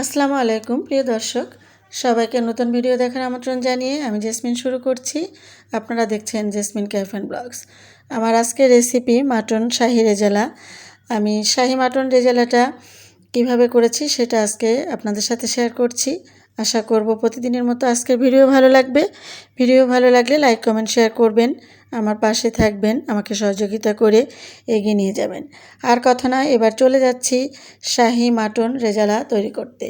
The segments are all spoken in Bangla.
আসসালামু আলাইকুম, প্রিয় দর্শক। সবাইকে নতুন ভিডিও দেখার আমন্ত্রণ জানিয়ে আমি জেসমিন শুরু করছি। আপনারা দেখছেন জেসমিন ক্যাফেন ব্লগস। আমার আজকের রেসিপি মাটন শাহি রেজালা। আমি শাহি মাটন রেজালাটা কীভাবে করেছি সেটা আজকে আপনাদের সাথে শেয়ার করছি। আশা করব প্রতিদিনের মতো আজকের ভিডিও ভালো লাগবে। ভিডিও ভালো লাগলে লাইক কমেন্ট শেয়ার করবেন, আমার পাশে থাকবেন, আমাকে সহযোগিতা করে এগিয়ে নিয়ে যাবেন। আর কথা না, এবার চলে যাচ্ছি শাহি মাটন রেজালা তৈরি করতে।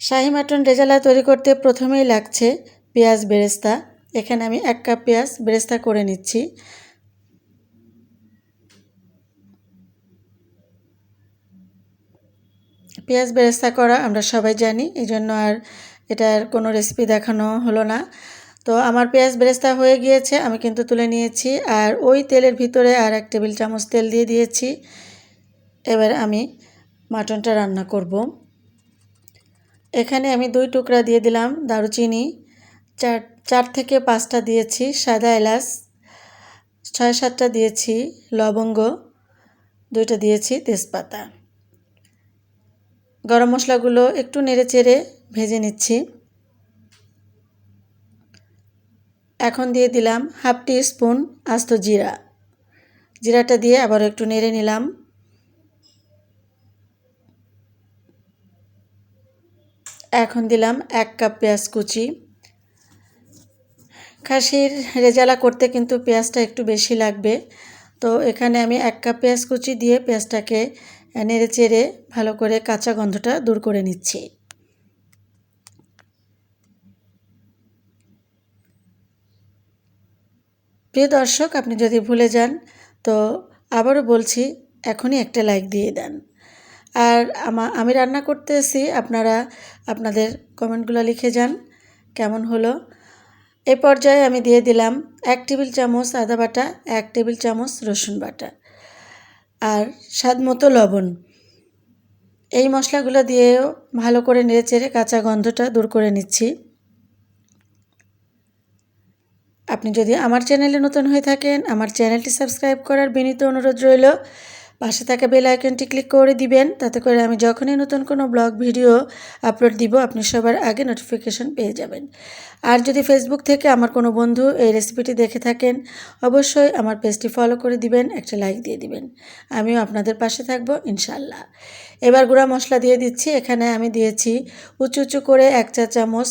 শাহি মাটন রেজালা তৈরি করতে প্রথমেই লাগছে পেঁয়াজ বেরেস্তা। এখানে আমি এক কাপ পেঁয়াজ বেরেস্তা করে নিচ্ছি। পেঁয়াজ বেরেস্তা করা আমরা সবাই জানি এই জন্য আর এটার কোনো রেসিপি দেখানো হলো না। তো আমার পেঁয়াজ বেরেস্তা হয়ে গিয়েছে, আমি কিন্তু তুলে নিয়েছি, আর ওই তেলের ভিতরে আর এক টেবিল চামচ তেল দিয়ে দিয়েছি। এবার আমি মাটনটা রান্না করব। এখানে আমি দুই টুকরা দিয়ে দিলাম দারুচিনি, চার চার থেকে পাঁচটা দিয়েছি সাদা এলাচ, ছয় সাতটা দিয়েছি লবঙ্গ, দুইটা দিয়েছি তেজপাতা। গরম মশলাগুলো একটু নেড়ে চেড়ে ভেজে নিচ্ছি। এখন দিয়ে দিলাম হাফ টি স্পুন আস্ত জিরা। জিরাটা দিয়ে আবার একটু নেড়ে নিলাম। এখন দিলাম এক কাপ পেঁয়াজ কুচি। খাসির রেজালা করতে কিন্তু পেঁয়াজটা একটু বেশি লাগবে। তো এখানে আমি এক কাপ পেঁয়াজ কুচি দিয়ে পেঁয়াজটাকে নেড়ে চেড়ে ভালো করে কাঁচা গন্ধটা দূর করে নিচ্ছি। প্রিয় দর্শক, আপনি যদি ভুলে যান, তো আবারও বলছি, এখনই একটা লাইক দিয়ে দেন। আর আমা, আমি রান্না করতেছি আপনারা আপনাদের কমেন্টগুলো লিখে যান, কেমন হলো। এ পর্যায়ে আমি দিয়ে দিলাম এক টেবিল চামচ আদা বাটা, এক টেবিল চামচ রসুন বাটা। আর স্বাদ মতো লবণ। এই মশলাগুলো দিয়েও ভালো করে নেড়ে চেড়ে কাঁচা গন্ধটা দূর করে নিচ্ছি। আপনি যদি আমার চ্যানেলে নতুন হয়ে থাকেন, আমার চ্যানেলটি সাবস্ক্রাইব করার বিনীত অনুরোধ রইল। পাশে থাকা বেল আইকনটি ক্লিক করে দিবেন। তাতে করে আমি যখনই নতুন কোনো ব্লগ ভিডিও আপলোড দিব, আপনি সবার আগে নোটিফিকেশন পেয়ে যাবেন। আর যদি ফেসবুক থেকে আমার কোনো বন্ধু এই রেসিপিটি দেখে থাকেন, অবশ্যই আমার পেজটি ফলো করে দিবেন, একটা লাইক দিয়ে দিবেন। আমিও আপনাদের পাশে থাকব ইনশাল্লাহ এবার গুঁড়া মশলা দিয়ে দিচ্ছি। এখানে আমি দিয়েছি উঁচু উঁচু করে এক চা চামচ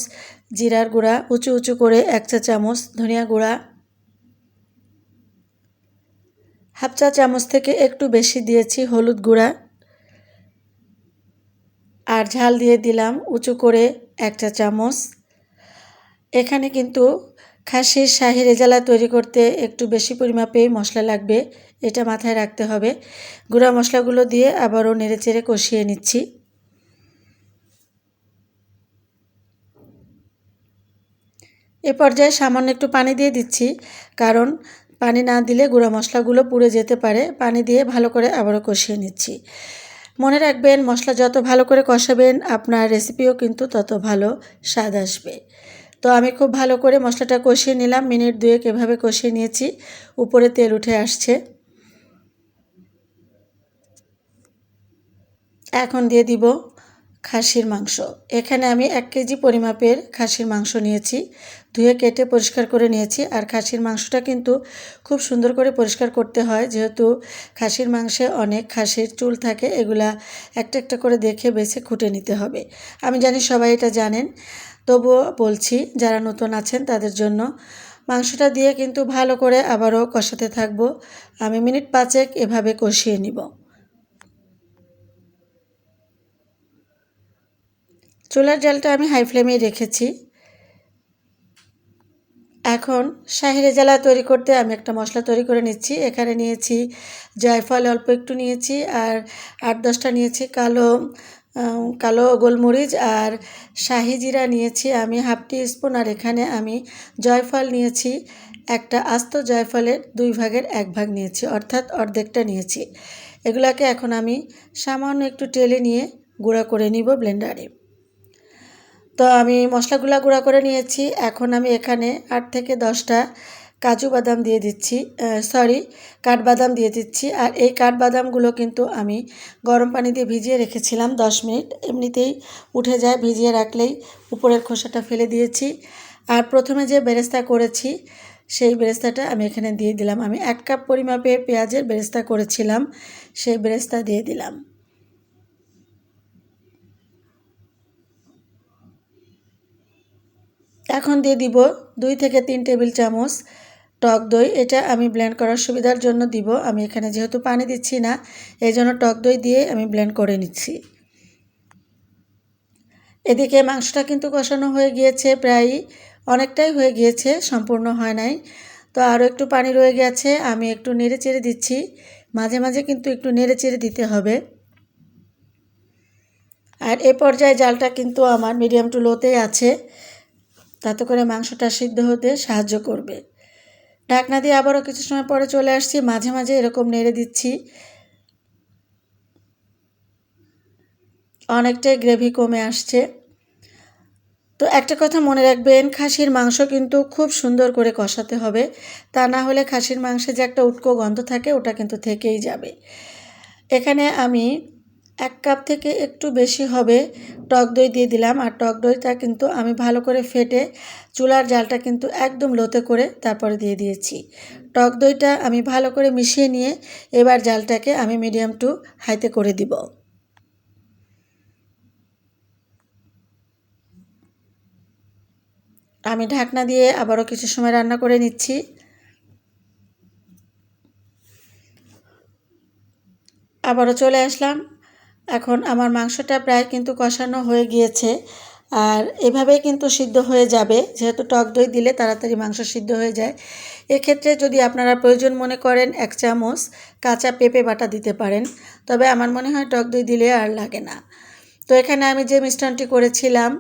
জিরার গুঁড়া, উঁচু উঁচু করে এক চা চামচ ধনিয়া গুঁড়া হাফ চা চামচ থেকে একটু বেশি দিয়েছি হলুদ গুঁড়া। আর ঝাল দিয়ে দিলাম উঁচু করে এক চা চামচ। এখানে কিন্তু খাসির শাহি রেজালা তৈরি করতে একটু বেশি পরিমাপেই মশলা লাগবে, এটা মাথায় রাখতে হবে। গুঁড়া মশলাগুলো দিয়ে আবারও নেড়েচেড়ে কষিয়ে নিচ্ছি। এ পর্যায়ে সামান্য একটু পানি দিয়ে দিচ্ছি, কারণ পানি না দিলে গুঁড়া মশলাগুলো পুড়ে যেতে পারে। পানি দিয়ে ভালো করে আবারও কষিয়ে নিচ্ছি। মনে রাখবেন, মশলা যত ভালো করে কষাবেন, আপনার রেসিপিও কিন্তু তত ভালো স্বাদ আসবে। তো আমি খুব ভালো করে মশলাটা কষিয়ে নিলাম। মিনিট দুয়েক এভাবে কষিয়ে নিয়েছি। উপরে তেল উঠে আসছে। এখন দিয়ে দিব খাসির মাংস। এখানে আমি এক কেজি পরিমাপের খাসির মাংস নিয়েছি। ধুয়ে কেটে পরিষ্কার করে নিয়েছি। আর খাসির মাংসটা কিন্তু খুব সুন্দর করে পরিষ্কার করতে হয়। যেহেতু খাসির মাংসে অনেক খাসির চুল থাকে, এগুলা একটা একটা করে দেখে বেছে খুঁটে নিতে হবে। আমি জানি সবাই এটা জানেন। তবুও বলছি, যারা নতুন আছেন তাদের জন্য, মাংসটা দিয়ে কিন্তু ভালো করে আবারও কষাতে থাকব। আমি মিনিট পাঁচেক এভাবে কষিয়ে নিব। চুলার জালটা আমি হাই ফ্লেমেই রেখেছি। এখন শাহি রেজালা তৈরি করতে আমি একটা মশলা তৈরি করে নিচ্ছি। এখানে নিয়েছি জয়ফল অল্প একটু নিয়েছি আর আট দশটা নিয়েছি কালো কালো গোলমরিচ আর শাহি জিরা নিয়েছি আমি হাফ টি স্পুন আর এখানে আমি জয়ফল নিয়েছি, একটা আস্ত জয়ফলের দুই ভাগের এক ভাগ নিয়েছি, অর্থাৎ অর্ধেকটা নিয়েছি। এগুলাকে এখন আমি সামান্য একটু টেলে নিয়ে গুঁড়া করে নিব ব্লেন্ডারে। তো আমি মশলাগুলো গুঁড়া করে নিয়েছি। এখন আমি এখানে আট থেকে দশটা কাজু বাদাম দিয়ে দিচ্ছি। সরি কাঠবাদাম দিয়ে দিচ্ছি। আর এই কাঠবাদামগুলো কিন্তু আমি গরম পানি দিয়ে ভিজিয়ে রেখেছিলাম দশ মিনিট। এমনিতেই উঠে যায়, ভিজিয়ে রাখলেই উপরের খোসাটা ফেলে দিয়েছি। আর প্রথমে যে বেরেস্তা করেছি, সেই বেরেস্তাটা আমি এখানে দিয়ে দিলাম। আমি এক কাপ পরিমাপের পেঁয়াজের বেরেস্তা করেছিলাম, সেই বেরেস্তা দিয়ে দিলাম। এখন দিয়ে দিব দুই থেকে তিন টেবিল চামচ টক দই। এটা আমি ব্লেন্ড করার সুবিধার জন্য দিব। আমি এখানে যেহেতু পানি দিচ্ছি না এই জন্য টক দই দিয়ে আমি ব্লেন্ড করে নিচ্ছি। এদিকে মাংসটা কিন্তু কষানো হয়ে গিয়েছে, প্রায় অনেকটাই হয়ে গিয়েছে, সম্পূর্ণ হয় নাই। তো আরও একটু পানি রয়ে গেছে, আমি একটু নেড়ে চেড়ে দিচ্ছি। মাঝে মাঝে কিন্তু একটু নেড়ে চেড়ে দিতে হবে। আর এ পর্যায়ে জালটা কিন্তু আমার মিডিয়াম টু লোতেই আছে। তাতে করে মাংসটা সিদ্ধ হতে সাহায্য করবে। ঢাকনা দিয়ে আবারও কিছু সময় পরে চলে আসছি। মাঝে মাঝে এরকম নেড়ে দিচ্ছি। অনেকটাই গ্রেভি কমে আসছে। তো একটা কথা মনে রাখবেন, খাসির মাংস কিন্তু খুব সুন্দর করে কষাতে হবে। তা না হলে খাসির মাংসে যে একটা উটকো গন্ধ থাকে, ওটা কিন্তু থেকেই যাবে। এখানে আমি এক কাপ থেকে একটু বেশি হবে। টক দই দিয়ে দিলাম। আর টক দইটা কিন্তু আমি ভালো করে ফেটে চুলার জালটা কিন্তু একদম লোতে করে তারপরে দিয়ে দিয়েছি। টক দইটা আমি ভালো করে মিশিয়ে নিয়ে এবার জালটাকে আমি মিডিয়াম টু হাইতে করে দিব। আমি ঢাকনা দিয়ে আবারও কিছু সময় রান্না করে নিচ্ছি। আবারও চলে আসলাম। এখন আমার মাংসটা প্রায় কিন্তু কষানো হয়ে গিয়েছে। আর এভাবেই কিন্তু সিদ্ধ হয়ে যাবে। যেহেতু টক দই দিলে তাড়াতাড়ি মাংস সিদ্ধ হয়ে যায়। এক্ষেত্রে যদি আপনারা প্রয়োজন মনে করেন এক চামচ কাঁচা পেঁপে বাটা দিতে পারেন। তবে আমার মনে হয় টক দই দিলে আর লাগে না। তো এখানে আমি যে মিষ্টানটি করেছিলাম,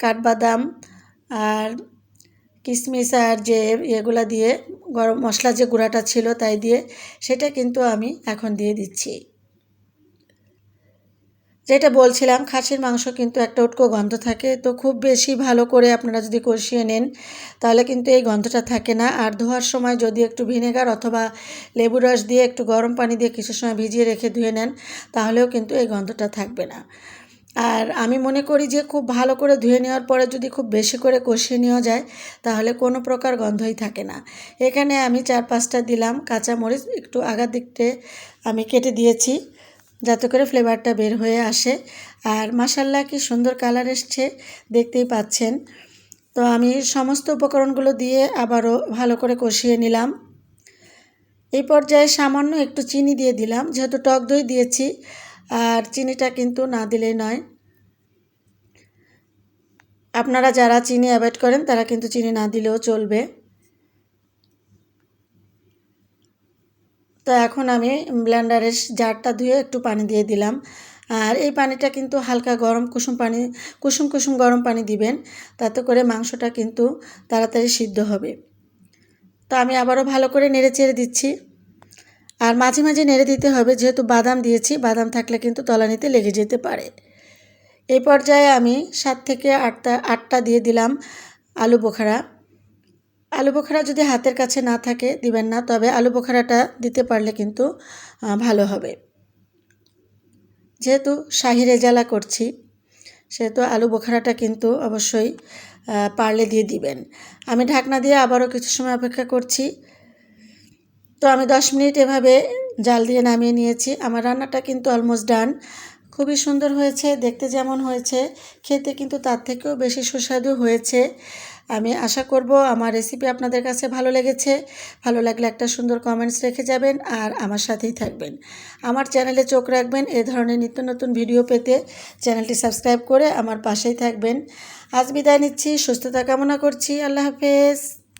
কাঠবাদাম আর কিশমিশ আর যে এগুলো দিয়ে, গরম মশলা যে গুঁড়াটা ছিল তাই দিয়ে, সেটা কিন্তু আমি এখন দিয়ে দিচ্ছি। যেটা বলছিলাম, খাসির মাংস কিন্তু একটা উটকো গন্ধ থাকে। তো খুব বেশি ভালো করে আপনারা যদি কষিয়ে নেন, তাহলে কিন্তু এই গন্ধটা থাকে না। আর ধোয়ার সময় যদি একটু ভিনেগার অথবা লেবু রস দিয়ে একটু গরম পানি দিয়ে কিছু সময় ভিজিয়ে রেখে ধুয়ে নেন, তাহলেও কিন্তু এই গন্ধটা থাকবে না। আর আমি মনে করি যে খুব ভালো করে ধুয়ে নেওয়ার পরে যদি খুব বেশি করে কষিয়ে নেওয়া যায়, তাহলে কোনো প্রকার গন্ধই থাকে না। এখানে আমি চার পাঁচটা দিলাম কাঁচামরিচ, একটু আগার দিকতে আমি কেটে দিয়েছি। যাতে করে ফ্লেভারটা বের হয়ে আসে। আর মাসাল্লা কি সুন্দর কালার এসছে, দেখতেই পাচ্ছেন। তো আমি সমস্ত উপকরণগুলো দিয়ে আবারও ভালো করে কষিয়ে নিলাম। এই পর্যায়ে সামান্য একটু চিনি দিয়ে দিলাম, যেহেতু টক দই দিয়েছি, আর চিনিটা কিন্তু না দিলেই নয়। আপনারা যারা চিনি অ্যাভয়েড করেন, তারা কিন্তু চিনি না দিলেও চলবে। তো এখন আমি ব্লেন্ডারের জারটা ধুয়ে একটু পানি দিয়ে দিলাম। আর এই পানিটা কিন্তু হালকা গরম কুসুম পানি, কুসুম কুসুম গরম পানি দিবেন। তাতে করে মাংসটা কিন্তু তাড়াতাড়ি সিদ্ধ হবে। তো আমি আবারও ভালো করে নেড়ে চেড়ে দিচ্ছি। আর মাঝে মাঝে নেড়ে দিতে হবে, যেহেতু বাদাম দিয়েছি, বাদাম থাকলে কিন্তু তলানিতে লেগে যেতে পারে। এই পর্যায়ে আমি সাত থেকে আটটা আটটা দিয়ে দিলাম আলু বোখারা। আলু বোখারা যদি হাতের কাছে না থাকে, দিবেন না, তবে আলু বোখারাটা দিতে পারলে কিন্তু ভালো হবে। যেহেতু শাহি রেজালা করছি, সেহেতু আলু বোখারাটা কিন্তু অবশ্যই পারলে দিয়ে দিবেন। আমি ঢাকনা দিয়ে আবারও কিছু সময় অপেক্ষা করছি। তো আমি দশ মিনিট এভাবে জাল দিয়ে নামিয়ে নিয়েছি। আমার রান্নাটা কিন্তু অলমোস্ট ডান খুবই সুন্দর হয়েছে, দেখতে যেমন হয়েছে, খেতে কিন্তু তার থেকেও বেশি সুস্বাদু হয়েছে। আমি আশা করব আমার রেসিপি আপনাদের কাছে ভালো লেগেছে। ভালো লাগলে একটা সুন্দর কমেন্টস রেখে যাবেন আর আমার সাথেই থাকবেন। আমার চ্যানেলে চোখ রাখবেন এ ধরনের নিত্য নতুন ভিডিও পেতে চ্যানেলটি সাবস্ক্রাইব করে আমার পাশেই থাকবেন। আজ বিদায় নিচ্ছি, সুস্থতা কামনা করছি। আল্লাহ হাফেজ।